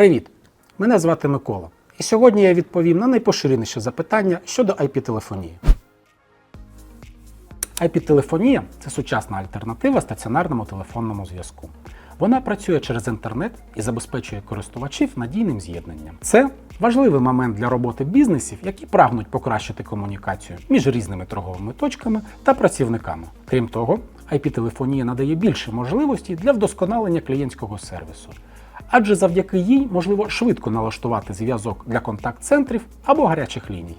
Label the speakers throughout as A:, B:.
A: Привіт! Мене звати Микола. І сьогодні я відповім на найпоширеніше запитання щодо IP-телефонії. IP-телефонія це сучасна альтернатива стаціонарному телефонному зв'язку. Вона працює через інтернет і забезпечує користувачів надійним з'єднанням. Це важливий момент для роботи бізнесів, які прагнуть покращити комунікацію між різними торговими точками та працівниками. Крім того, IP-телефонія надає більше можливостей для вдосконалення клієнтського сервісу, адже завдяки їй можливо швидко налаштувати зв'язок для контакт-центрів або гарячих ліній.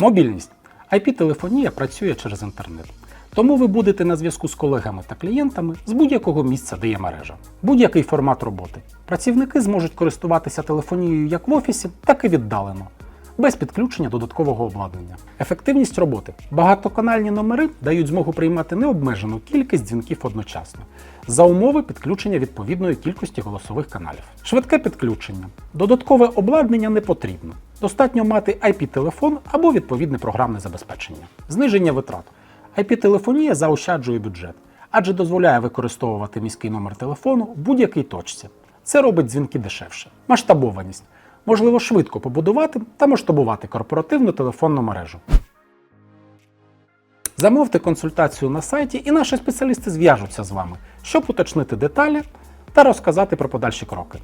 A: Мобільність. IP-телефонія працює через інтернет. Тому ви будете на зв'язку з колегами та клієнтами з будь-якого місця, де є мережа. Будь-який формат роботи. Працівники зможуть користуватися телефонією як в офісі, так і віддалено, без підключення додаткового обладнання. Ефективність роботи. Багатоканальні номери дають змогу приймати необмежену кількість дзвінків одночасно за умови підключення відповідної кількості голосових каналів. Швидке підключення. Додаткове обладнання не потрібно. Достатньо мати IP-телефон або відповідне програмне забезпечення. Зниження витрат. IP-телефонія заощаджує бюджет, адже дозволяє використовувати міський номер телефону в будь-якій точці. Це робить дзвінки дешевше. Масштабованість. Можливо швидко побудувати та масштабувати корпоративну телефонну мережу. Замовте консультацію на сайті, і наші спеціалісти зв'яжуться з вами, щоб уточнити деталі та розказати про подальші кроки.